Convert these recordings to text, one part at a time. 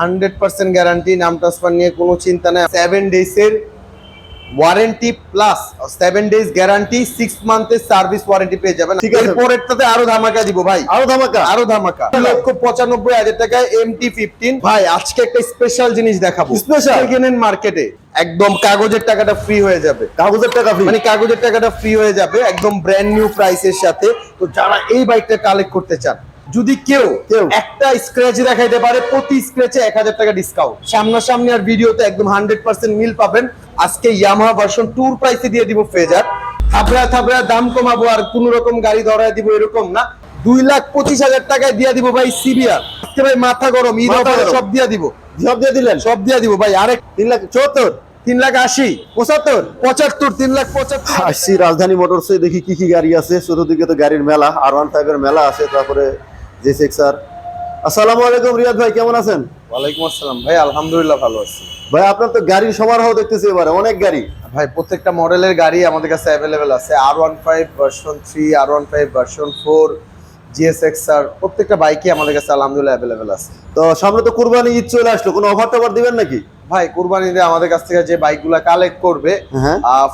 Hundred percent guarantee নাম transfer নিয়ে কোনো চিন্তা নেই। Seven ডেজের warranty plus seven days guarantee six মান্থের service warranty পেয়ে যাবেন। ঠিক আছে। পরেরটাতে আরও ধামাকা দিব ভাই। আরও ধামাকা? আরও ধামাকা। লক্ষ পঁচানব্বই হাজার টাকায় এমটি ফিফটিন ভাই আজকে একটা স্পেশাল জিনিস দেখাবো। স্পেশাল কেনেন মার্কেটে একদম কাগজের টাকাটা ফ্রি হয়ে যাবে। কাগজের টাকা ফ্রি মানে কাগজের টাকাটা ফ্রি হয়ে যাবে একদম ব্র্যান্ড নিউ প্রাইসের সাথে। তো যারা এই বাইকটা কালেক্ট করতে চান যদি কেউ। একটা স্ক্র্যাচ দেখাইতে পারে প্রতি স্ক্র্যাচে এক হাজার টাকা ডিসকাউন্ট সামনাসামনি আর ভিডিওতে একদম হান্ড্রেড পার্সেন্ট মিল পাবেন। আজকে ইয়ামাহা ভার্সন টুর প্রাইসে দিয়ে দিব ফেজার থাবড়া থাবড়া দাম কমাবো আর কোন রকম গাড়ি ধরায় দিব এরকম না। দুই লাখ পঁচিশ হাজার টাকায় দিয়ে দিব ভাই সিবিআর আজকে ভাই মাথা গরম ঈদ। সব দিয়ে দিব। সব দিয়ে দিলেন? সব দিয়ে দিব ভাই। আরেক তিন লাখ চুয়াত্তর। তিন লাখ আশি। পঁচাত্তর? পঁচাত্তর তিন লাখ পঁচাত্তর। আসছি রাজধানী মোটরসে দেখি কি কি গাড়ি আছে। চতুর্দিকে তো গাড়ির মেলা আর ওয়ান ফাইভের মেলা আছে। তারপরে জে সিক্স আর আসসালামু আলাইকুম রিয়াদ ভাই কেমন আছেন? ওয়ালাইকুম আসসালাম। ভাই আলহামদুলিল্লাহ ভালো আছি। ভাই আপনার তো গাড়ির সমারোহ দেখতেছি এবারে অনেক গাড়ি। ভাই প্রত্যেকটা মডেলের গাড়ি আমাদের কাছে অ্যাভেলেবেল আছে। R one five version three R one five version four GSX R প্রত্যেকটা বাইকই আমাদের কাছে আলহামদুলিল্লাহ অ্যাভেলেবেল আছে। তো সামনে তো কুরবানি ঈদ চলে আসলো কোনো অফার টফার দিবেন নাকি? ভাই কুরবানিতে আমাদের কাছ থেকে যে বাইকগুলো কালেক্ট করবে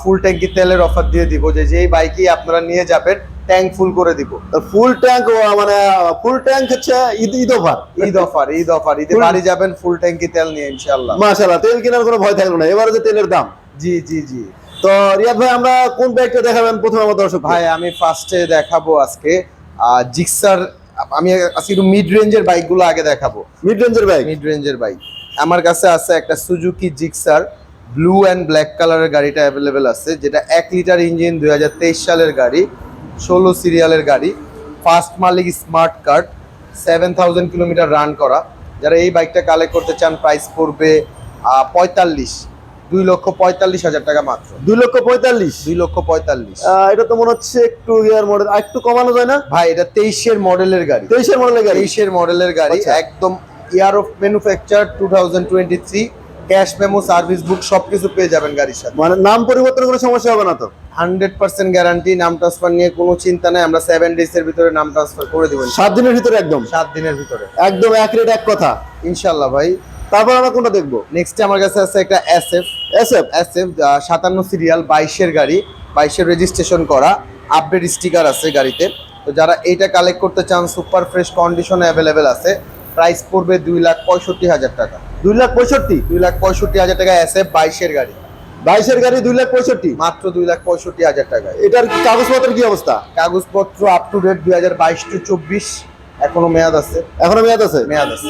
ফুল ট্যাঙ্কি তেলের অফার দিয়ে দিব যে যেই বাইকই আপনারা নিয়ে যাবেন ট্যাঙ্ক ফুল করে দিব। ফুল ট্যাঙ্ক মানে ফুল ট্যাঙ্ক হচ্ছে Eid Eid offer Eid offer Eid offer ঈদে বাড়ি যাবেন ফুল ট্যাঙ্কি তেল নিয়ে ইনশাল্লাহ মাশাআল্লাহ তেল কেনার কোনো ভয় থাকল না এবারে যে তেলের দাম। জি জি জি। তো রিয়াদ ভাই আমরা কোন বাইকটা দেখাবেন প্রথমে আমার দর্শক ভাই আমি ফার্স্টে দেখাবো আজকে জিক্সার আমি আজকে একটু মিড রেঞ্জের বাইকগুলো আগে দেখাবো। মিড রেঞ্জের বাইক মিড রেঞ্জের বাইক আমার কাছে আছে একটা Suzuki Gixxer blue and black কালারের গাড়িটা অ্যাভেলেবেল আছে যেটা এক লিটার ইঞ্জিন দু হাজার তেইশ সালের গাড়ি ষোলো সিরিয়ালের গাড়ি ফার্স্ট মালিক smart card seven thousand kilometre run করা। যারা এই বাইকটা কালেক্ট করতে চান প্রাইস পড়বে পঁয়তাল্লিশ। দুই লক্ষ পঁয়তাল্লিশ হাজার টাকা মাত্র। দুই লক্ষ পঁয়তাল্লিশ? দুই লক্ষ পঁয়তাল্লিশ। এটা তো মনে হচ্ছে একটু ইয়ার মডেল একটু কমানো যায় না? ভাই এটা তেইশের মডেলের গাড়ি। তেইশের মডেলের গাড়ি? তেইশের মডেলের গাড়ি আচ্ছা। একদম year of manufacture two thousand twenty three cash memo service book সবকিছু পেয়ে যাবেন গাড়ির সাথে। মানে নাম পরিবর্তন কোনো সমস্যা হবে না তো? হান্ড্রেড পার্সেন্ট গ্যারান্টি নাম ট্রান্সফার নিয়ে কোনো চিন্তা নেই আমরা সেভেন ডেজ এর ভিতরে নাম ট্রান্সফার করে দেবো। সাত দিনের ভিতরে একদম? সাত দিনের ভিতরে। একদম এক রেট এক কথা। ইনশাল্লাহ ভাই। তারপর আমরা কোনটা দেখব? নেক্সট আমার কাছে আছে একটা S F S F S F সাতান্ন সিরিয়াল বাইশের গাড়ি বাইশের রেজিস্ট্রেশন করা আপডেট স্টিকার আছে গাড়িতে। তো যারা এইটা কালেক্ট করতে চান সুপার ফ্রেশ কন্ডিশনে অ্যাভেলেবেল আছে প্রাইস পড়বে দুই লাখ পঁয়ষট্টি হাজার টাকা। দুই লাখ পঁয়ষট্টি? দুই লাখ পঁয়ষট্টি হাজার টাকা এস এফ বাইশের গাড়ি। বাইশের গাড়ি দুই লাখ পঁয়ষট্টি? মাত্র দুই লাখ পঁয়ষট্টি হাজার টাকা। এটার কাগজপত্রের কি অবস্থা? কাগজপত্র আপ টু ডেট দুই হাজার বাইশ টু চব্বিশ। এখনও মেয়াদ আছে। এখনও মেয়াদ আছে? মেয়াদ আছে।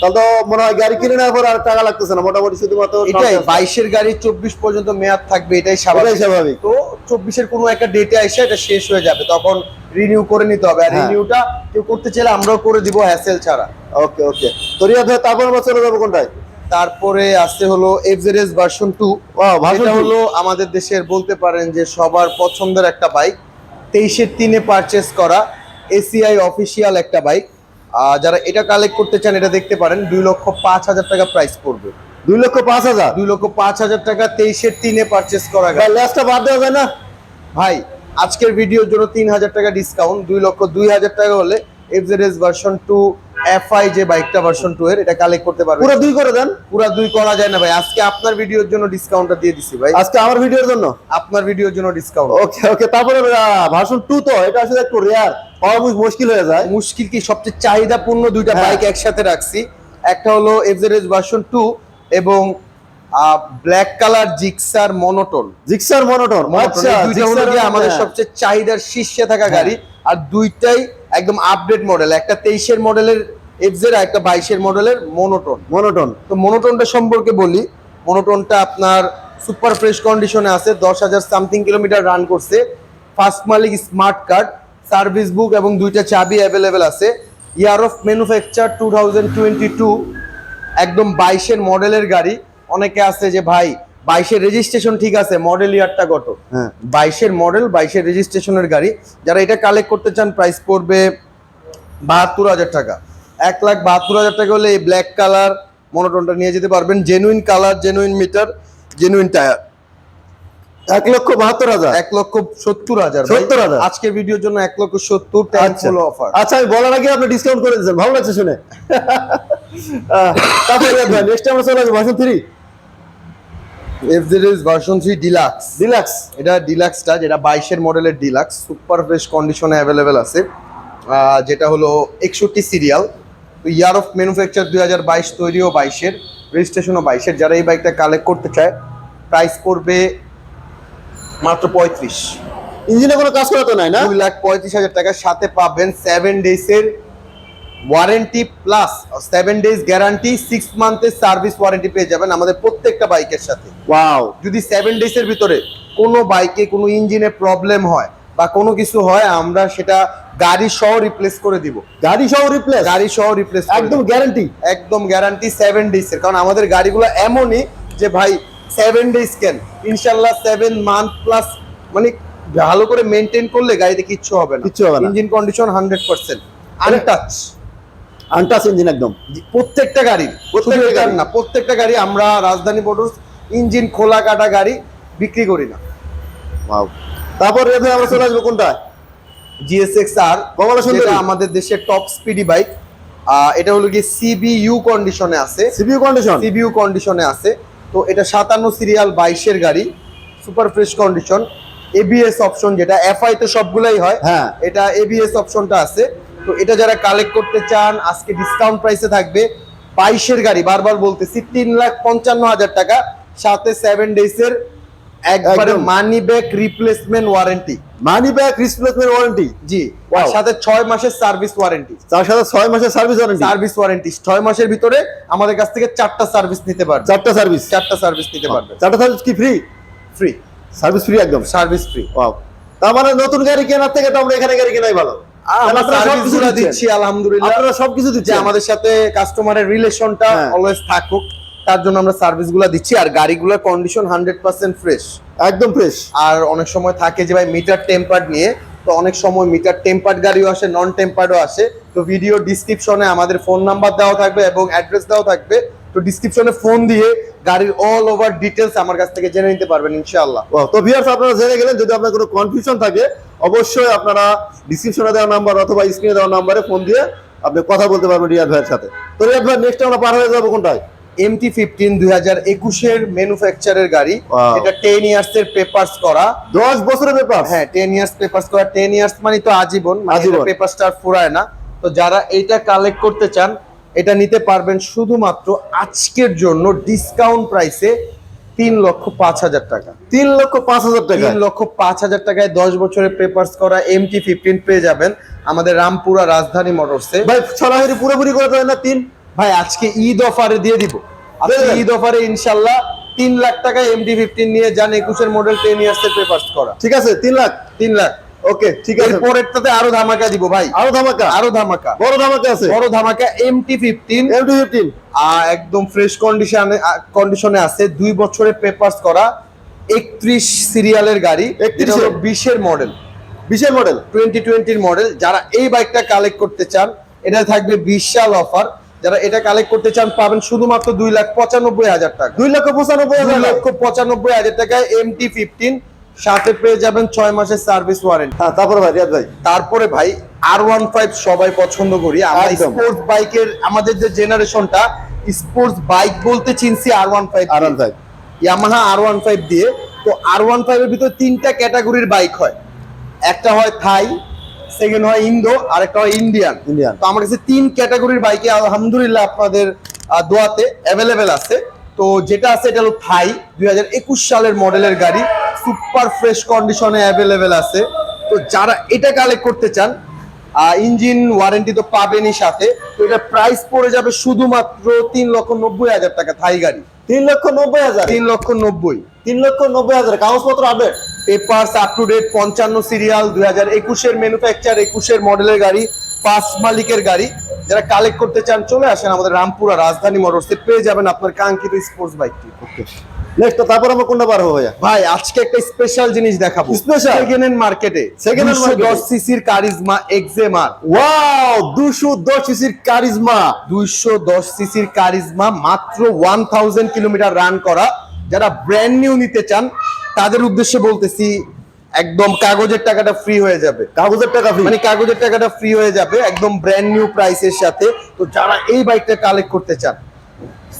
তাহলে তো মনে হয় গাড়ি কিনে নেওয়ার পর আর টাকা লাগতেছে না মোটামুটি শুধুমাত্র এটাই বাইশের গাড়ি চব্বিশ পর্যন্ত মেয়াদ থাকবে এটাই স্বাভাবিক। স্বাভাবিক। তো চব্বিশের কোনো একটা ডেটে এসে এটা শেষ হয়ে যাবে তখন রিনিউ করে নিতে হবে। আর হ্যাঁ। রিনিউটা কেউ করতে চাইলে আমরাও করে দিব হ্যাসেল ছাড়া। ওকে ওকে। তো রিয়াদ ভাই তারপর আমরা চলে যাব কোনটায়? তারপরে আসতে হলো এফজেডএস ভার্সন টু এটা হলো আমাদের দেশের বলতে পারেন যে সবার পছন্দের একটা বাইক তেইশের তিনে পারচেস করা। এসিআই অফিসিয়াল একটা বাইক যারা এটা কালেক্ট করতে চান এটা দেখতে পারেন দুই লক্ষ পাঁচ হাজার টাকা প্রাইস পড়বে। দুই লক্ষ পাঁচ হাজার? দুই লক্ষ পাঁচ হাজার টাকা তেইশের তিনে পারচেস করা গেল লাস্টটা বাদ দেওয়া যায় না? ভাই আজকের ভিডিওর জন্য তিন হাজার টাকা ডিসকাউন্ট দুই লক্ষ দুই হাজার টাকা হলে এফজেডএস ভার্সন টু এফআই যে বাইকটা ভার্সন টু এর এটা কালেক্ট করতে পারবে পুরো দুই করে দেন? পুরা দুই করা যায় না ভাই। আজকে আপনার ভিডিওর জন্য ডিসকাউন্টটা দিয়ে দিছি ভাই। আজকে আমার ভিডিওর জন্য? আপনার ভিডিওর জন্য ডিসকাউন্ট ওকে ওকে তারপরে ভার্সন টু তো এটা আসলে একটু রেয়ার পাওয়া মুশ- মুশকিল হয়ে যায়। মুশকিল কি? সবচেয়ে চাহিদাপূর্ণ দুইটা হ্যাঁ। বাইক একসাথে রাখছি। একটা হলো এফজেডএস ভার্সন টু এবং black colour Gixxer monotone Gixxer monotone আচ্ছা দুইটা হলো আমাদের হ্যাঁ। সবচেয়ে চাহিদার শীর্ষে থাকা হ্যাঁ। গাড়ি। আর দুইটাই একদম আপডেট মডেল একটা তেইশের মডেলের এফজেড আর একটা বাইশের মডেলের মনোটন মনোটন তো মনোটনটা সম্পর্কে বলি মনোটনটা আপনার সুপার ফ্রেশ কন্ডিশনে আছে দশ হাজার সামথিং কিলোমিটার রান করছে। ফার্স্ট মালিক স্মার্ট কার্ড সার্ভিস বুক এবং দুইটা চাবি অ্যাভেলেবেল আছে। Year of manufacture two thousand twenty two একদম বাইশের মডেলের গাড়ি। অনেকে আছে যে ভাই বাইশের রেজিস্ট্রেশন ঠিক আছে মডেল ইয়ারটা কত হ্যাঁ। বাইশের মডেল বাইশের রেজিস্ট্রেশনের গাড়ি যারা এটা কালেক্ট করতে চান প্রাইস পড়বে বাহাত্তর হাজার টাকা। এক লাখ বাহাত্তর হাজার টাকা হলে এই ব্ল্যাক কালার মনোটনটা নিয়ে যেতে পারবেন genuine colour genuine meter genuine tyre এক লক্ষ বাহাত্তর হাজার? এক লক্ষ সত্তর হাজার 70,000 আজকের ভিডিওর জন্য এক লক্ষ সত্তর টাইম আচ্ছা। অফার আচ্ছা আমি বলার আগে আপনি ডিসকাউন্ট করে দিচ্ছেন ভালো লাগছে শুনে। তারপরে নেক্সট আমরা চলে আসব ভার্সন থ্রি এফ জিরিজ ভার্সন থ্রি ডিলাক্স ডিলাক্স এটা ডিলাক্সটা যেটা বাইশের মডেলের ডিলাক্স সুপার ফ্রেশ কন্ডিশনে অ্যাভেলেবেল আছে। যেটা হলো একষট্টি সিরিয়াল তো ইয়ার অফ ম্যানুফ্যাকচার দুই হাজার বাইশ তৈরিও বাইশের রেজিস্ট্রেশনও বাইশের। যারা এই বাইকটা কালেক্ট করতে চায় প্রাইস পড়বে মাত্র পঁয়ত্রিশ। ইঞ্জিনে কোনো কাজ করা তো নাই না? দুই লাখ পঁয়ত্রিশ হাজার টাকার সাথে পাবেন seven ডেজের warranty plus seven days guarantee six মান্থের service warranty পেয়ে যাবেন আমাদের প্রত্যেকটা বাইকের সাথে। ওয়াও। যদি সেভেন ডেজের ভিতরে কোনো বাইকে কোনো ইঞ্জিনে প্রবলেম হয় বা কোনো কিছু হয় আমরা সেটা গাড়ি সহ রিপ্লেস করে দিব। গাড়ি সহ রিপ্লেস গাড়ি সহ রিপ্লেস একদম গ্যারান্টি একদম গ্যারান্টি সেভেন ডেজের। কারণ আমাদের গাড়িগুলো এমনই যে ভাই সেভেন ডেজ কেন? ইনশাল্লাহ সেভেন মান্থ প্লাস মানে ভালো করে মেনটেন করলে গাড়িতে কিচ্ছু হবে না। কিচ্ছু হবে না। Engine condition hundred percent untouched untouched engine একদম। প্রত্যেকটা গাড়ি প্রত্যেকটা গাড়ি। না প্রত্যেকটা গাড়ি আমরা রাজধানী মোটরস ইঞ্জিন খোলা কাটা গাড়ি বিক্রি করি না। তারপর ভাই আমরা চলে আসব কোনটা? জিএসএক্স আর কমলা সুন্দরী। আমাদের দেশের টপ স্পিডি বাইক এটা হলো কি সিবিইউ কন্ডিশনে আছে। সিপিইউ কন্ডিশন সিবিইউ কন্ডিশনে আছে। তো এটা সাতান্ন সিরিয়াল বাইশের গাড়ি super fresh condition ABS option যেটা এফআই তো সবগুলাই হয়। হ্যাঁ। এটা এবিএস অপশনটা আছে। তো এটা যারা কালেক্ট করতে চান আজকে ডিসকাউন্ট প্রাইসে থাকবে বাইশের গাড়ি। বারবার বলতেছি তিন লাখ পঞ্চান্ন হাজার টাকা সাথে সেভেন ডেজের একবারে money back replacement warranty money back replacement warranty জি. সাথে ছয় মাসের সার্ভিস ওয়ারেন্টি তার সাথে ছয় মাসের সার্ভিস ওয়ারেন্টি সার্ভিস ওয়ারেন্টি ছয় মাসের ভিতরে আমাদের কাছ থেকে চারটা সার্ভিস নিতে পারবে। চারটা সার্ভিস চারটা সার্ভিস নিতে পারবে। চারটা সার্ভিস কি ফ্রি ফ্রি সার্ভিস ফ্রি একদম। সার্ভিস ফ্রি ওয়াও তার মানে নতুন গাড়ি কেনার থেকে তো আমরা এখানে গাড়ি কেনাই ভালো। আমরা। দিচ্ছি আলহামদুলিল্লাহ। আপনারা সবকিছু আমাদের সাথে কাস্টমারের রিলেশনটা। অলওয়েজ থাকুক। তার জন্য আমরা সার্ভিসগুলা দিচ্ছি। আর গাড়িগুলোর কন্ডিশন হান্ড্রেড পার্সেন্ট ফ্রেশ একদম ফ্রেশ আর অনেক সময় থাকে যে ভাই মিটার টেম্পার্ড নিয়ে। তো অনেক সময় মিটার টেম্পার্ড গাড়িও আসে নন টেম্পার্ডও আসে। তো ভিডিও ডিসক্রিপশনে আমাদের ফোন নাম্বার দেওয়া থাকবে এবং অ্যাড্রেস দেওয়া থাকবে। তো ডিসক্রিপশনে ফোন দিয়ে গাড়ির অল ওভার ডিটেলস আমার কাছ থেকে জেনে নিতে পারবেন ইনশাআল্লাহ। তো ভিউয়ার্স আপনারা জেনে গেলেন যদি আপনার কোনো কনফিউশন থাকে অবশ্যই আপনারা ডিসক্রিপশনে দেওয়া নাম্বার অথবা স্ক্রিনে দেওয়া নাম্বারে ফোন দিয়ে আপনি কথা বলতে পারবেন রিয়াদ ভাইয়ের সাথে। তো রিয়াদ ভাই নেক্সট আমরা পার হয়ে যাব কোনটায়? এমটি ফিফটিন দুই হাজার একুশের ম্যানুফ্যাকচারের গাড়ি। এটা টেন ইয়ার্স এর পেপার্স করা। দশ বছরের ব্যাপার হ্যাঁ টেন ইয়ার্স পেপার্স করা। টেন ইয়ার্স মানে তো আজীবন আজীবন। পেপারসটা আর ফুরায় না। তো যারা এইটা কালেক্ট করতে চান এটা নিতে পারবেন শুধুমাত্র আজকের জন্য ডিসকাউন্ট প্রাইসে তিন লক্ষ পাঁচ হাজার টাকা। তিন লক্ষ পাঁচ হাজার টাকা। তিন লক্ষ পাঁচ হাজার টাকায় দশ বছরের পেপার্স করা এম টি ফিফটিন পেয়ে যাবেন আমাদের রামপুরা রাজধানী মোটরসে ভাই সরাসরি পুরোপুরি করে দেবেন না তিন? ভাই আজকে ঈদ অফারে দিয়ে দিব। ঈদ অফারে ইনশাল্লাহ তিন লাখ টাকায় এম টি ফিফটিন নিয়ে যান একুশের মডেল টেন ইয়ার্স এর পেপার করা। ঠিক আছে তিন লাখ? তিন লাখ। ওকে ঠিক আছে। এরপরেরটাতে আরও ধামাকা দিব ভাই। আরও ধামাকা? আরও ধামাকা। বড় ধামাকা আছে? বড় ধামাকা এমটি ফিফটিন এমটি ফিফটিন একদম ফ্রেশ কন্ডিশনে কন্ডিশনে আছে দুই বছরের পেপার্স করা একত্রিশ সিরিয়ালের গাড়ি। 31 এটা হলো বিশের মডেল বিশের মডেল টোয়েন্টি টোয়েন্টির মডেল যারা এই বাইকটা কালেক্ট করতে চান এটা থাকবে বিশাল অফার যারা এটা কালেক্ট করতে চান পাবেন শুধুমাত্র দুই লাখ পঁচানব্বই হাজার টাকা। দুই লক্ষ পঁচানব্বই লক্ষ পঁচানব্বই হাজার টাকায় এমটি ফিফটিন সাথে পেয়ে যাবেন ছয় মাসের সার্ভিস ওয়ারেন্টি। হ্যাঁ তারপরে ভাই রিয়াদ ভাই। তারপরে ভাই আর ওয়ান ফাইভ সবাই পছন্দ করি। আমরা। স্পোর্টস বাইকের আমাদের যে জেনারেশনটা স্পোর্টস বাইক বলতে চিনছি R one five R one five Yamaha R one five দিয়ে। তো আর ওয়ান ফাইভের ভিতর তিনটা ক্যাটাগরির বাইক হয়। একটা হয় থাই সেকেন্ড হয় ইন্দো আর একটা হয় ইন্ডিয়ান ইন্ডিয়ান তো আমার কাছে তিন ক্যাটাগরির বাইকে আলহামদুলিল্লাহ আপনাদের দোয়াতে অ্যাভেলেবেল আছে। তো যেটা আছে এটা হলো থাই দুই হাজার একুশ সালের মডেলের গাড়ি। সুপার ফ্রেশ কন্ডিশনে অ্যাভেলেবেল আছে। তো যারা এটা কালেক্ট করতে চান ইঞ্জিন ওয়ারেন্টি তো পাবেনই সাথে। তো এটা প্রাইস পড়ে যাবে শুধুমাত্র তিন লক্ষ নব্বই হাজার টাকা থাই গাড়ি। তিন লক্ষ নব্বই হাজার? তিন লক্ষ নব্বই। তিন লক্ষ নব্বই হাজার। কাগজপত্র update papers up to date পঞ্চান্ন সিরিয়াল দুই হাজার একুশের ম্যানুফ্যাকচার একুশের মডেলের গাড়ি ফার্স্ট মালিকের গাড়ি। যারা কালেক্ট করতে চান চলে আসেন আমাদের রামপুরা রাজধানী মোটরসে। পেয়ে যাবেন আপনার কাঙ্ক্ষিত স্পোর্টস বাইকটি নেক্সট তারপর আমরা কোনটা পার হব ভাই আজকে একটা স্পেশাল জিনিস দেখাবো। Special? সেকেন্ড হ্যান্ড মার্কেটে hand market এ? দশ সিসির কারিজমা এক্সেমার ওয়াও দুশো দশ সিসির কারিজমা। দুইশো দশ সিসির কারিজমা মাত্র ওয়ান থাউজেন্ড কিলোমিটার রান করা। যারা ব্র্যান্ড নিউ নিতে চান তাদের উদ্দেশ্যে বলতেছি একদম কাগজের টাকাটা ফ্রি হয়ে যাবে। কাগজের টাকা ফ্রি মানে কাগজের টাকাটা ফ্রি হয়ে যাবে একদম ব্র্যান্ড নিউ প্রাইসের সাথে। তো যারা এই বাইকটা কালেক্ট করতে চান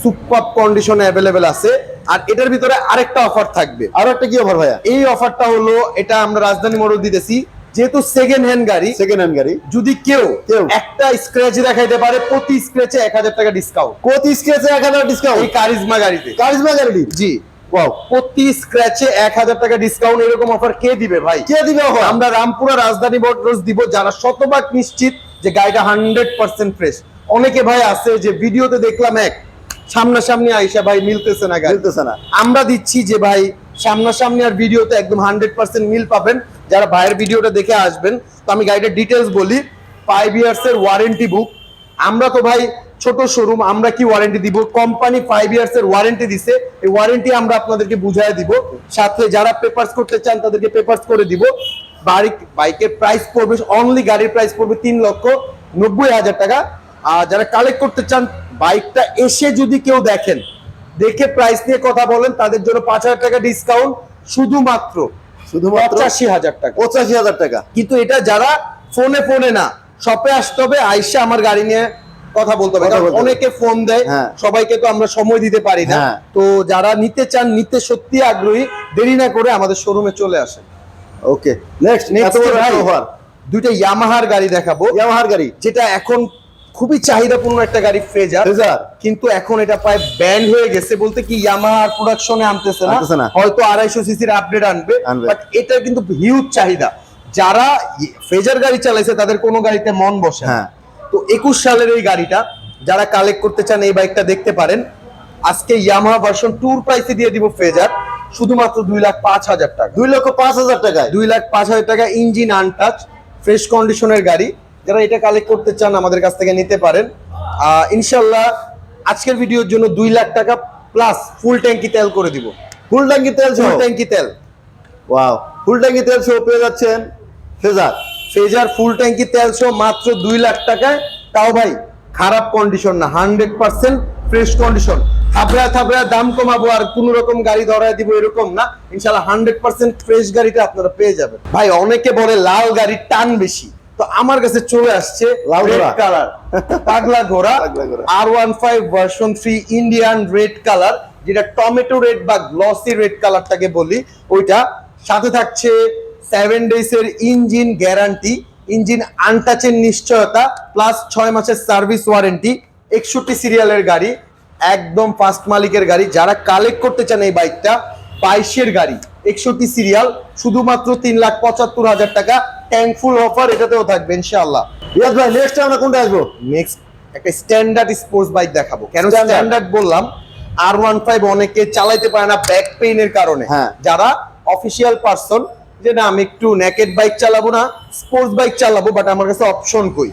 সুপার কন্ডিশনে অ্যাভেলেবেল আছে। আর এটার ভিতরে আরেকটা অফার থাকবে। আরও একটা কি অফার ভাইয়া? এই অফারটা হলো এটা আমরা রাজধানী মোড়ক দিতেছি। যেহেতু সেকেন্ড হ্যান্ড গাড়ি সেকেন্ড হ্যান্ড গাড়ি। যদি কেউ কেউ। একটা স্ক্র্যাচ দেখাইতে পারে প্রতি স্ক্র্যাচে এক হাজার টাকা ডিসকাউন্ট প্রতি স্ক্রেচে এক হাজার এই ডিসকাউন্ট কারিজমা গাড়িতে। কারিজমা গ্যারান্টি জি। ওয়াও প্রতি স্ক্র্যাচে এক হাজার টাকা ডিসকাউন্ট এরকম অফার কে দিবে ভাই? কে দিবে অফার আমরা রামপুরা রাজধানী বোর্ড রোজ দিব যারা শতভাগ নিশ্চিত যে গাড়িটা হান্ড্রেড পার্সেন্ট ফ্রেশ অনেকে ভাই আছে যে ভিডিওতে দেখলাম এক সামনাসামনি আইসা ভাই মিলতেছে না মিলতেছে না। আমরা দিচ্ছি যে ভাই সামনাসামনি আর ভিডিওতে একদম হান্ড্রেড পার্সেন্ট মিল পাবেন। যারা ভাইয়ের ভিডিওটা দেখে আসবেন তো আমি গাড়িটার ডিটেলস বলি। ফাইভ ইয়ার্স এর ওয়ারেন্টি বুক আমরা তো ভাই ছোট শোরুম আমরা কি ওয়ারেন্টি দিব? কোম্পানি ফাইভ ইয়ার্স এর ওয়ারেন্টি দিছে। এই ওয়ারেন্টি আমরা আপনাদেরকে বুঝাই দিব। সাথে যারা পেপারস করতে চান তাদেরকে পেপারস করে দিব। বাড়ি বাইকের প্রাইস পড়বে অনলি গাড়ির প্রাইস পড়বে তিন লক্ষ নব্বই হাজার টাকা। আর যারা কালেক্ট করতে চান বাইকটা এসে যদি কেউ দেখেন দেখে প্রাইস নিয়ে কথা বলেন তাদের জন্য পাঁচ হাজার টাকা ডিসকাউন্ট শুধুমাত্র শুধুমাত্র পঁচাশি হাজার টাকা। পঁচাশি হাজার টাকা। কিন্তু এটা যারা ফোনে ফোনে না শপে আসতে হবে আইসা আমার গাড়ি নিয়ে কথা বলতে হবে। অনেকে ফোন দেয় হ্যাঁ। সবাইকে তো আমরা সময় দিতে পারি না। হ্যাঁ। তো যারা নিতে চান নিতে সত্যি আগ্রহী দেরি না করে আমাদের শোরুমে চলে আসেন। ওকে নেক্সট অফার দুইটা ইয়ামাহার গাড়ি দেখাবো। ইয়ামাহার গাড়ি? যেটা এখন খুবই চাহিদাপূর্ণ একটা গাড়ি ফ্রেজার ফ্রেজার কিন্তু এখন এটা প্রায় ব্যান্ড হয়ে গেছে বলতে কি ইয়ামাহা প্রোডাকশনে আনতেছে না। হয়তো আড়াইশো সিসির আপডেট আনবে। বাট এটা কিন্তু হিউজ চাহিদা। যারা ফ্রেজার গাড়ি চালাইছে তাদের কোনো গাড়িতে মন বসে হ্যাঁ। তো একুশ সালের এই গাড়িটা যারা কালেক্ট করতে চান এই বাইকটা দেখতে পারেন। আজকে ইয়ামাহা ভার্সন টুর প্রাইসে দিয়ে দিব ফ্রেজার শুধুমাত্র দুই লাখ পাঁচ হাজার টাকা। দুই লক্ষ পাঁচ হাজার টাকায়? দুই লাখ পাঁচ হাজার টাকা ইঞ্জিন আনটাচ ফ্রেশ কন্ডিশনের গাড়ি। যারা এটা কালেক্ট করতে চান আমাদের কাছ থেকে নিতে পারেন। ইনশাল্লাহ আজকের ভিডিওর জন্য দুই লাখ টাকা প্লাস ফুল ট্যাঙ্কি তেল করে দিব। ফুল ট্যাঙ্কি তেল ফুল ট্যাঙ্কি তেল। ওয়াও ফুল ট্যাঙ্কি তেল সহ পেয়ে যাচ্ছেন ফেজার। ফেজার ফুল ট্যাঙ্কি তেল সহ মাত্র দুই লাখ টাকায়। তাও ভাই খারাপ কন্ডিশন না হান্ড্রেড পার্সেন্ট ফ্রেশ কন্ডিশন থাবড়া থাবড়া দাম কমাবো আর কোন রকম গাড়ি ধরায় দিব এরকম না। ইনশাল্লাহ হান্ড্রেড পার্সেন্ট ফ্রেশ গাড়িটা আপনারা পেয়ে যাবেন। ভাই অনেকে বলে লাল গাড়ির টান বেশি। তো আমার কাছে চলে আসছে কালার পাগলা ঘোড়া। R one five version three Indian red colour যেটা টমেটো রেড বা গ্লসি রেড কালারটাকে বলি ওইটা। সাথে থাকছে সেভেন ডেজ এর ইঞ্জিন গ্যারান্টি ইঞ্জিন আনটাচের নিশ্চয়তা প্লাস ছয় মাসের সার্ভিস ওয়ারেন্টি একষট্টি সিরিয়ালের গাড়ি একদম ফার্স্ট মালিকের গাড়ি। যারা কালেক্ট করতে চান এই বাইকটা বাইশের গাড়ি একষট্টি সিরিয়াল শুধুমাত্র তিন লাখ পঁচাত্তর হাজার টাকা ট্যাঙ্কফুল অফার এটাতেও থাকবে ইনশাআল্লাহ রিয়াজ ভাই নেক্সট আমরা কোনটা আসব নেক্সট একটা স্ট্যান্ডার্ড স্পোর্টস বাইক দেখাবো কেন? স্ট্যান্ডার্ড বললাম আর ওয়ান ফাইভ অনেকে চালাইতে পারে না ব্যাক পেইনের কারণে হ্যাঁ। যারা অফিসিয়াল পার্সন যে না আমি একটু নেকেড বাইক চালাবো না স্পোর্টস বাইক চালাবো বাট আমার কাছে অপশন কই।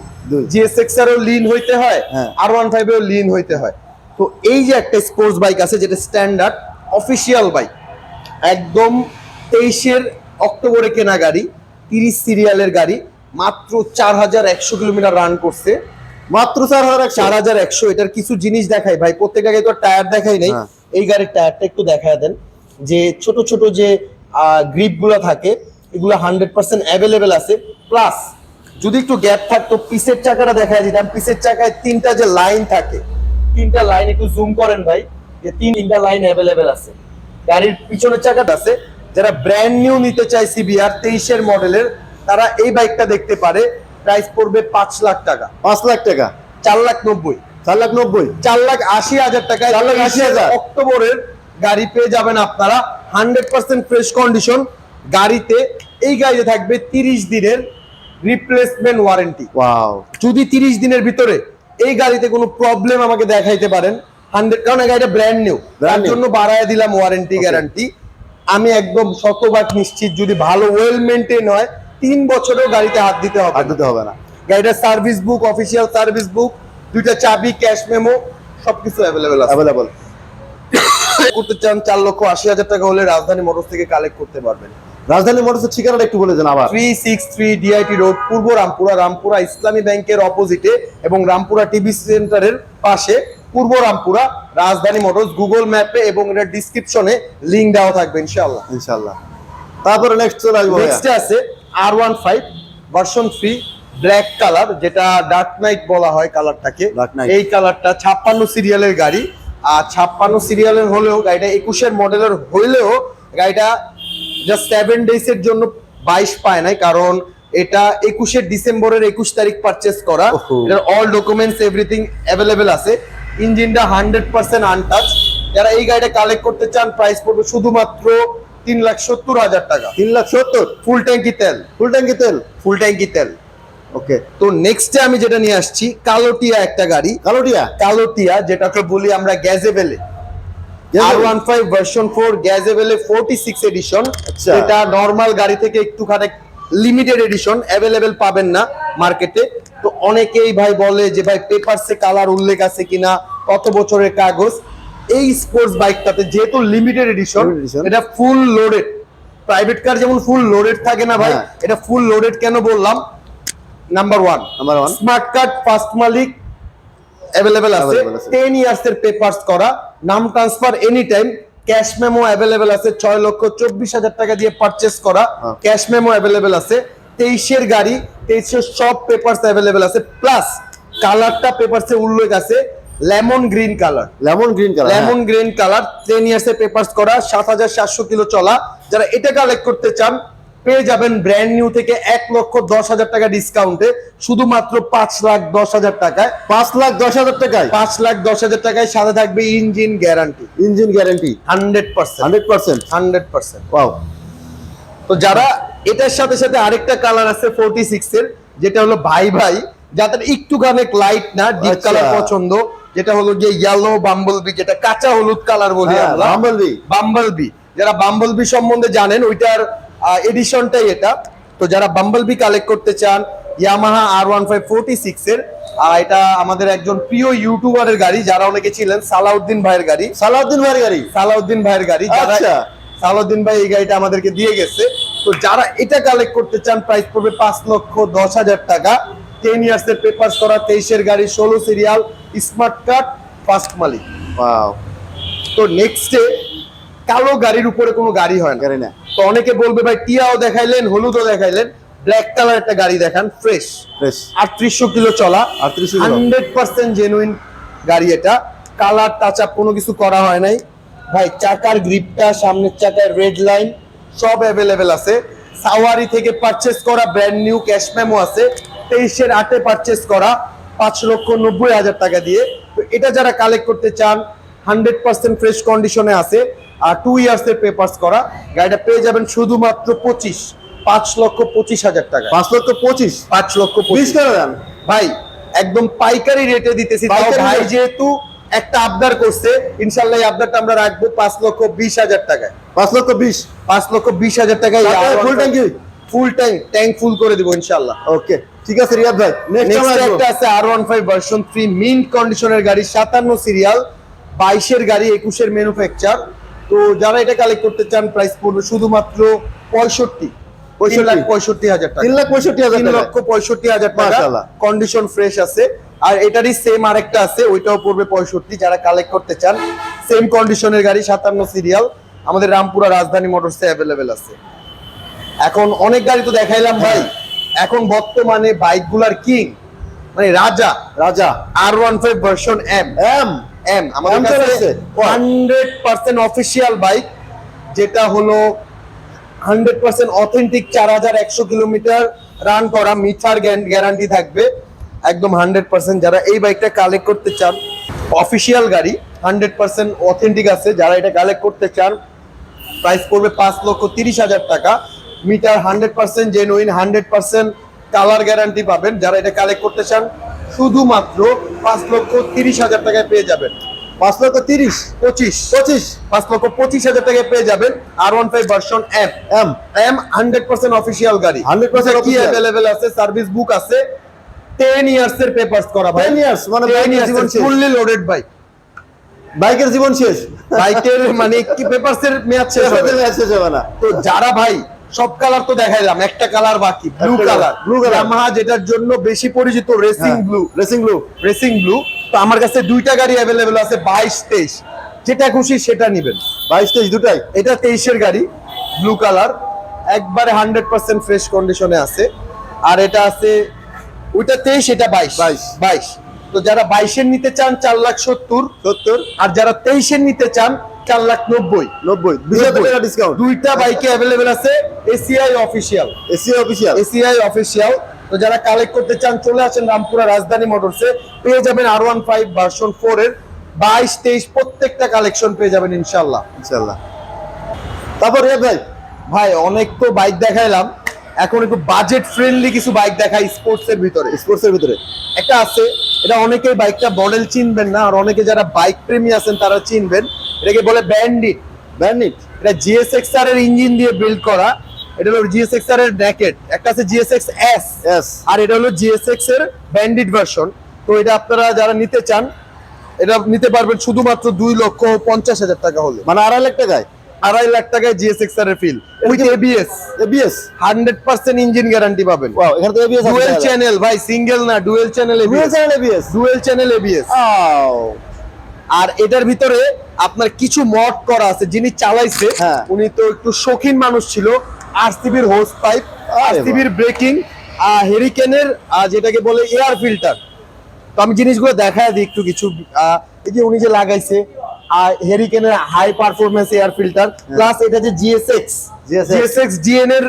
জিএসএক্স এরও লিন হইতে হয় হ্যাঁ। আর ওয়ান ফাইভ এরও লিন হইতে হয় তো এই যে একটা স্পোর্টস বাইক আছে যেটা স্ট্যান্ডার্ড অফিসিয়াল বাইক একদম তেইশের অক্টোবরে কেনা গাড়ি তিরিশ সিরিয়ালের গাড়ি মাত্র চার হাজার একশো কিলোমিটার রান করছে। মাত্র চার হাজার চার হাজার একশো এটার কিছু জিনিস দেখাই। ভাই প্রত্যেক আগে তো টায়ার দেখাই নাই। হ্যাঁ। এই গাড়ির টায়ারটা একটু দেখায় দেন। যে ছোট ছোট যে গ্রিপগুলো থাকে এগুলো হান্ড্রেড পার্সেন্ট অ্যাভেলেবেল আছে। প্লাস যদি একটু গ্যাপ থাকতো পিসের চাকাটা দেখায় দিতাম। পিসের চাকায় তিনটা যে লাইন থাকে তিনটা লাইন একটু জুম করেন ভাই যে তিন তিনটা লাইন অ্যাভেলেবেল আছে। গাড়ির পিছনের চাকাটা আছে। যারা ব্র্যান্ড নিউ নিতে চায় সিবিআর তেইশের মডেলের তারা এই বাইকটা দেখতে পারে। প্রাইস পড়বে পাঁচ লাখ টাকা। পাঁচ লাখ টাকা? চার লাখ নব্বই। চার লাখ নব্বই? চার লাখ আশি হাজার টাকা চার লাখ আশি হাজার। অক্টোবরের গাড়ি পেয়ে যাবেন আপনারা। হান্ড্রেড পার্সেন্ট ফ্রেশ কন্ডিশন গাড়িতে এই গাড়িতে থাকবে তিরিশ দিনের রিপ্লেসমেন্ট ওয়ারেন্টি যদি তিরিশ দিনের ভিতরে এই গাড়িতে কোনো প্রবলেম আমাকে দেখাইতে পারেন হান্ড্রেড কারণ গাড়িটা ব্র্যান্ড নিউ তার। জন্য বাড়ায় দিলাম ওয়ারেন্টি গ্যারান্টি আমি একদম শতভাগ নিশ্চিত যদি ভালো ওয়েল মেনটেন হয় তিন বছরেও গাড়িতে হাত দিতে হবে না। দিতে হবে না। গাড়িটার service book official service book দুইটা চাবি ক্যাশ মেমো সবকিছু অ্যাভেলেবেল অ্যাভেলেবল করতে চান চার লক্ষ আশি হাজার টাকা হলে রাজধানী মোটরস থেকে কালেক্ট করতে পারবেন। রাজধানী মোটরসের ঠিকানাটা একটু বলে দেন আবার। Three six three DIT road পূর্ব রামপুরা রামপুরা ইসলামী ব্যাংকের অপোজিটে এবং রামপুরা টিভি সেন্টারের পাশে। পূর্ব রামপুরা রাজধানী মোটরস গুগল ম্যাপে এবং এটা ডিসক্রিপশনে লিঙ্ক দেওয়া থাকবে ইনশাআল্লাহ। ইনশাল্লাহ তারপরে নেক্সট চলে আসব। নেক্সটে আছে R one five version three black colour যেটা ডার্ক নাইট বলা হয় কালারটাকে এই কালারটা ছাপ্পান্ন সিরিয়ালের গাড়ি। আর ছাপ্পান্ন সিরিয়ালের হলেও গাড়িটা একুশের মডেলের হইলেও গাড়িটা জাস্ট সেভেন ডেজ এর জন্য বাইশ পায় নাই কারণ এটা একুশের ডিসেম্বরের একুশ তারিখ পারচেস করা। এটার অল ডকুমেন্টস এভরিথিং অ্যাভেলেবেল আছে। ইঞ্জিনটা হান্ড্রেড পার্সেন্ট আনটাচ যারা এই গাড়িটা কালেক্ট করতে চান প্রাইস পড়বে শুধুমাত্র তিন লাখ সত্তর হাজার টাকা। তিন লাখ সত্তর? ফুল ট্যাঙ্কি তেল। ফুল ট্যাঙ্কি তেল? ফুল ট্যাঙ্কি তেল। ওকে তো নেক্সটে আমি যেটা নিয়ে আসছি কালোটিয়া একটা গাড়ি। কালোটিয়া? কালোটিয়া যেটাকে বলি আমরা গ্যাজেবেলে R one five version four গ্যাজেবেলে forty six edition. এটা নর্মাল গাড়ি থেকে একটুখানি লিমিটেড এডিশন অ্যাভেলেবেল পাবেন না মার্কেটে তো অনেকেই ভাই বলে যে ভাই পেপারসে কালার উল্লেখ আছে কিনা কত বছরের কাগজ? এই স্পোর্টস বাইকটাতে যেহেতু লিমিটেড এডিশন এটা ফুল লোডেড প্রাইভেট কার যেমন ফুল লোডেড থাকে না ভাই হ্যাঁ। এটা ফুল লোডেড কেন বললাম? Number one number one smart card first মালিক অ্যাভেলেবেল আছে। টেন ইয়ার্স এর পেপারস করা। নাম transfer any time cash memo available আছে ছয় লক্ষ চব্বিশ হাজার টাকা দিয়ে পারচেস করা। ক্যাশ মেমো অ্যাভেলেবেল আছে। তেইশের গাড়ি তেইশের সব পেপারস অ্যাভেলেবেল আছে। প্লাস কালারটা পেপারসে উল্লেখ আছে lemon green colour lemon green colour lemon green colour ten years এর পেপারস করা সাত হাজার সাতশো কিলো চলা। যারা এটা কালেক্ট করতে চান পেয়ে যাবেন ব্র্যান্ড নিউ থেকে এক লক্ষ দশ হাজার টাকা ডিসকাউন্টে শুধুমাত্র পাঁচ লাখ দশ হাজার টাকায়। পাঁচ লাখ দশ হাজার টাকায়? পাঁচ লাখ দশ হাজার টাকায় সাথে থাকবে engine guarantee engine guarantee hundred percent hundred percent hundred percent তো যারা এটার সাথে সাথে আরেকটা কালার আছে ফোরটি সিক্স এর যেটা হলো ভাই ভাই যাদের একটুখানি লাইট না ডিপ আচ্ছা। কালার পছন্দ যেটা হলো যে ইয়েলো বাম্বলবি যেটা কাঁচা হলুদ কালার বলি হ্যাঁ, আমরা বাম্বলবি। বাম্বলবি যারা বাম্বলবি সম্বন্ধে জানেন ওইটার এডিশনটাই এটা তো যারা বাম্বলবি কালেক্ট করতে চান Yamaha R one five forty six এর আর এটা আমাদের একজন প্রিয় ইউটিউবারের গাড়ি যারা অনেকে ছিলেন সালাউদ্দিন ভাইয়ের গাড়ি সালাউদ্দিন ভাইয়ের গাড়ি সালাউদ্দিন ভাইয়ের গাড়ি যারা আচ্ছা। সালাউদ্দিন ভাই এই গাড়িটা আমাদেরকে দিয়ে গেছে তো যারা এটা কালেক্ট করতে চান প্রাইস পড়বে পাঁচ লক্ষ দশ হাজার টাকা। টেন ইয়ার্স এর পেপার করা তেইশের গাড়ি ষোলো সিরিয়াল স্মার্ট কার্ড ফার্স্ট মালিক। তো নেক্সটে কালো গাড়ির উপরে কোনো গাড়ি হয় না। না তো অনেকে বলবে ভাই টিয়াও দেখাইলেন হলুদও দেখাইলেন ব্ল্যাক কালার একটা গাড়ি দেখান ফ্রেশ ফ্রেশ আটত্রিশশো কিলো চলা 3800 কিলো। হান্ড্রেড পার্সেন্ট জেনুইন গাড়ি এটা। কালার টাচ আপ কোনো কিছু করা হয় নাই। ভাই চাকার গ্রিপটা সামনের চাকার রেড লাইন সব অ্যাভেলেবেল আছে। সাওয়ারি থেকে পারচেস করা ব্র্যান্ড নিউ ক্যাশ মেমো আছে। তেইশের আটে পারচেস করা পাঁচ লক্ষ নব্বই হাজার টাকা দিয়ে। তো এটা যারা কালেক্ট করতে চান হান্ড্রেড পার্সেন্ট ফ্রেশ কন্ডিশনে আছে। আর টু ইয়ার্স এর পেপার্স করা। গাড়িটা পেয়ে যাবেন শুধুমাত্র পঁচিশ পাঁচ লক্ষ পঁচিশ হাজার টাকা। পাঁচ লক্ষ পঁচিশ? পাঁচ লক্ষ পঁচিশ। ভাই একদম পাইকারি রেটে দিতেছি। ভাই যেহেতু একটা আবদার করছে ইনশাল্লাহ এই আবদারটা আমরা রাখব পাঁচ লক্ষ বিশ হাজার টাকায়। পাঁচ লক্ষ বিশ? পাঁচ লক্ষ বিশ হাজার টাকায় টাকায় full full tank tank full করে দিব ইনশাল্লাহ। ওকে ঠিক আছে রিয়াদ ভাই নেক্সট একটা আছে R one five version three mint কন্ডিশনের গাড়ি সাতান্ন সিরিয়াল বাইশের গাড়ি একুশের ম্যানুফ্যাকচার তো যারা এটা কালেক্ট করতে চান প্রাইস পড়বে শুধুমাত্র পঁয়ষট্টি পঁয়ষট্টি? হাজার টাকা। তিন লাখ পঁয়ষট্টি হাজার তিন লক্ষ পঁয়ষট্টি হাজার টাকা। কন্ডিশন ফ্রেশ আছে। আর এটারই সেম আরেকটা আছে ওইটাও পড়বে পঁয়ষট্টি যারা কালেক্ট করতে চান সেম কন্ডিশনের গাড়ি সাতান্ন সিরিয়াল আমাদের রামপুরা রাজধানী মোটরসে অ্যাভেলেবেল আছে। এখন অনেক গাড়ি তো দেখাইলাম ভাই। এখন বর্তমানে বাইকগুলার কিং মানে রাজা রাজা। R one five version M M M আমাদের কাছে হান্ড্রেড পার্সেন্ট অফিসিয়াল বাইক যেটা হলো হান্ড্রেড পার্সেন্ট অথেন্টিক চার হাজার একশো কিলোমিটার রান করা মিটার গ্যারান্টি থাকবে। একদম হান্ড্রেড পার্সেন্ট যারা এই বাইকটা কালেক্ট করতে চান অফিসিয়াল গাড়ি হান্ড্রেড পার্সেন্ট অথেন্টিক আছে। যারা এটা কালেক্ট করতে চান প্রাইস পড়বে পাঁচ লক্ষ তিরিশ হাজার টাকা। Meter hundred percent genuine hundred percent colour guarantee পাবেন। যারা এটা কালেক্ট করতে চান শুধুমাত্র পাঁচ লক্ষ তিরিশ হাজার টাকায় পেয়ে যাবেন। পাঁচ লক্ষ তিরিশ? পঁচিশ। পঁচিশ? পাঁচ লক্ষ পঁচিশ হাজার টাকায় পেয়ে যাবেন R one five version M M M hundred percent official গাড়ি। 100% কি অ্যাভেলেবেল আছে? সার্ভিস বুক আছে। টেন ইয়ার্স এর পেপার্স করা ভাই। 10 years, মানে বাইকের জীবন শেষ। ফুললি লোডেড বাইক বাইকের জীবন শেষ। বাইকের মানে কি পেপার্স এর মেয়াদ শেষ হবে? শেষ হবে না। তো যারা ভাই সব কালার তো দেখাইলাম একটা কালার বাকি blue colour blue color। Yamaha যেটার জন্য বেশি পরিচিত racing blue racing blue racing blue তো আমার কাছে দুইটা গাড়ি অ্যাভেলেবেল আছে বাইশ তেইশ। যেটা খুশি সেটা নিবেন। বাইশ তেইশ দুটাই? এটা তেইশের গাড়ি ব্লু কালার একবারে হান্ড্রেড পার্সেন্ট ফ্রেশ কন্ডিশনে আছে। আর এটা আছে ওইটা তেইশ এটা বাইশ। 22 বাইশ। তো যারা বাইশের নিতে চান চার লাখ সত্তর। সত্তর। আর যারা তেইশের নিতে চান চার লাখ নব্বই। নব্বই। ডিসকাউন্ট দুইটা বাইকে অ্যাভেলেবেল আছে ACI official. ACI official. ACI official. তো যারা কালেক্ট করতে চান চলে আসেন রামপুরা রাজধানী মোটরসে। পেয়ে যাবেন R one five version four এর বাইশ তেইশ প্রত্যেকটা কালেকশন পেয়ে যাবেন ইনশাল্লাহ ইনশাল্লাহ তারপর ভাই। ভাই অনেক তো বাইক দেখাইলাম। এখন একটু বাজেট ফ্রেন্ডলি কিছু বাইক দেখায় স্পোর্টস এর ভিতরে। স্পোর্টসের ভিতরে। একটা আছে এটা অনেকেই বাইকটা মডেল চিনবেন না আর অনেকে যারা বাইক প্রেমী আছেন তারা চিনবেন। এটাকে বলে ব্যান্ডিট ব্যান্ডিট এটা জিএসএক্সআর এর ইঞ্জিন দিয়ে বিল্ড করা। এটা হলো জিএসএক্সআর এর ন্যাকেট একটা আছে জিএসএক্স এস এস আর এটা হলো জিএসএক্স এর ব্যান্ডিট ভার্সন তো এটা আপনারা যারা নিতে চান এটা নিতে পারবেন শুধুমাত্র দুই লক্ষ পঞ্চাশ হাজার টাকা হলে। মানে আড়াই লাখ টাকায়? আড়াই লাখ টাকায় জিএসএক্স এর feel with ABS ABS hundred percent engine guarantee পাবেন। ওয়াও এখানে তো এবিএস আছে ডুয়েল চ্যানেল ভাই সিঙ্গেল না dual channel dual ABS channel ABS dual channel ABS আর এটার ভিতরে আপনার কিছু মড করা আছে যিনি চালাইছে হ্যাঁ। উনি তো একটু শৌখিন মানুষ ছিল আরসিবির হোস পাইপ। আরসিবির ব্রেকিং আর হেরিকেনের যেটাকে বলে এয়ার ফিল্টার তো আমি জিনিসগুলো দেখায় দিই একটু কিছু এই যে উনি যে লাগাইছে হেরিকেনের high performance air filter plus এটা যে জিএসএক্স জিএসএক্স ডিএন এর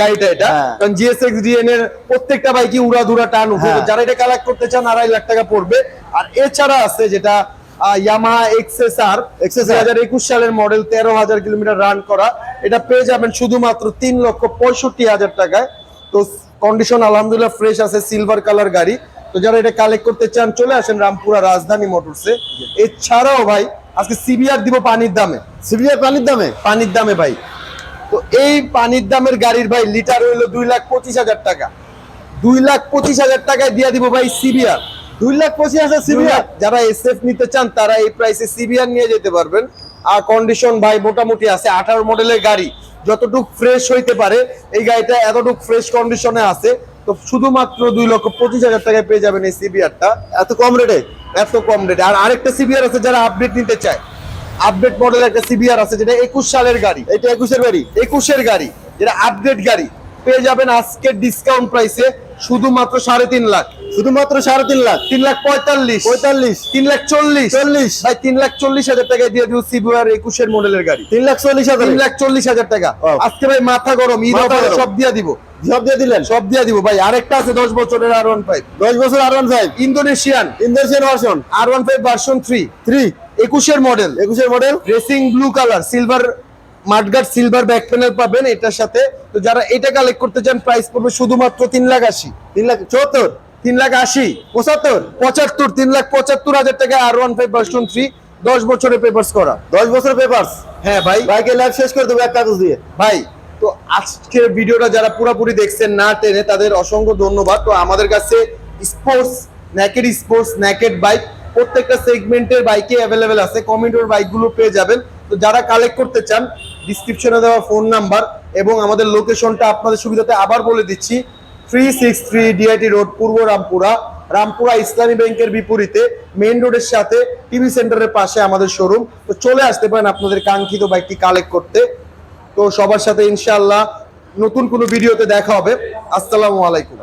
গাড়িটা এটা। হ্যাঁ। কারণ জিএসএক্স ডিএন এর প্রত্যেকটা বাইকই উড়াধুরা টান উঠবে হ্যাঁ। যারা এটা কালেক্ট করতে চান আড়াই লাখ টাকা পড়বে। আর এছাড়া আছে যেটা ইয়ামাহা এক্সএসআর দুই হাজার একুশ সালের মডেল তেরো হাজার কিলোমিটার রান করা। এটা পেয়ে যাবেন শুধুমাত্র তিন লক্ষ পঁয়ষট্টি হাজার টাকায়। তো কন্ডিশন আলহামদুলিল্লাহ ফ্রেশ আছে সিলভার কালার গাড়ি। তো যারা এটা কালেক্ট করতে চান চলে আসেন রামপুরা রাজধানী মোটরসে এছাড়াও ভাই আজকে সিবিআর দিব পানির দামে। সিবিআর পানির দামে? পানির দামে ভাই। তো এই পানির দামের গাড়ির ভাই লিটার হইল দুই লাখ পঁচিশ হাজার টাকা। দুই লাখ পঁচিশ হাজার টাকায় দিয়ে দিব ভাই সিবিআর দুই লাখ পঁচিশ হাজার সিবিআর যারা এসএফ নিতে চান তারা এই প্রাইসে সিবিআর নিয়ে যেতে পারবেন। আর কন্ডিশন ভাই মোটামুটি আছে আঠারো মডেলের গাড়ি। যতটুক ফ্রেশ হইতে পারে এই গাড়িটা এতটুক ফ্রেশ কন্ডিশনে আছে। তো শুধুমাত্র দুই লক্ষ পঁচিশ হাজার টাকায় পেয়ে যাবেন এই সিবিআরটা এত কম রেটে এত কম রেটে আর আরেকটা সিবিআর আছে যারা আপডেট নিতে চায়। আপডেট মডেল একটা সিবিআর আছে যেটা একুশ সালের গাড়ি। এটা একুশের গাড়ি। একুশের গাড়ি। যেটা আপডেট গাড়ি। পেয়ে যাবেন আজকে ডিসকাউন্ট প্রাইসে শুধুমাত্র সাড়ে তিন লাখ। শুধুমাত্র সাড়ে তিন লাখ। তিন লাখ পঁয়তাল্লিশ। পঁয়তাল্লিশ। তিন লাখ চল্লিশ। চল্লিশ। ভাই তিন লাখ চল্লিশ হাজার টাকায় দিয়ে দিব সিবিআর একুশের মডেলের গাড়ি। তিন লাখ চল্লিশ হাজার। তিন লাখ চল্লিশ হাজার টাকা. আজকে ভাই মাথা গরম ঈদ। সব দিয়ে দিব। সব দিয়ে দিলেন? সব দিয়ে দিব ভাই। আরেকটা আছে দশ বছরের আর ওয়ান ফাইভ দশ বছর R one five Indonesian. Indonesian version R one five version three three একুশের মডেল একুশের model racing blue colour silver mudguard silver back panel পাবেন এটার সাথে। তো যারা এটা কালেক্ট করতে চান প্রাইস পড়বে শুধুমাত্র তিন লাখ আশি। তিন লাখ চুয়াত্তর তিন লাখ আশি পঁচাত্তর পঁচাত্তর তিন লাখ পঁচাত্তর হাজার টাকা R one five version three দশ বছরের পেপার্স করা। দশ বছর পেপার্স হ্যাঁ ভাই। বাইকের লাইফ শেষ করে দেবো এক কাগজ দিয়ে। ভাই তো আজকের ভিডিওটা যারা পুরোপুরি দেখছেন না টেনে তাদের অসংখ্য ধন্যবাদ। তো আমাদের কাছে sports naked sports naked bike প্রত্যেকটা সেগমেন্টের বাইকে অ্যাভেলেবেল আছে। কমিউটার বাইকগুলো পেয়ে যাবেন। তো যারা কালেক্ট করতে চান ডিসক্রিপশনে দেওয়া ফোন নাম্বার এবং আমাদের লোকেশনটা আপনাদের সুবিধাতে আবার বলে দিচ্ছি। Three six three DIT road পূর্ব রামপুরা। রামপুরা ইসলামী ব্যাংকের বিপরীতে মেইন রোডের সাথে টিভি সেন্টারের পাশে আমাদের শোরুম তো চলে আসতে পারেন আপনাদের কাঙ্ক্ষিত বাইকটি কালেক্ট করতে। তো সবার সাথে ইনশাআল্লাহ নতুন কোনো ভিডিওতে দেখা হবে। আসসালামু আলাইকুম।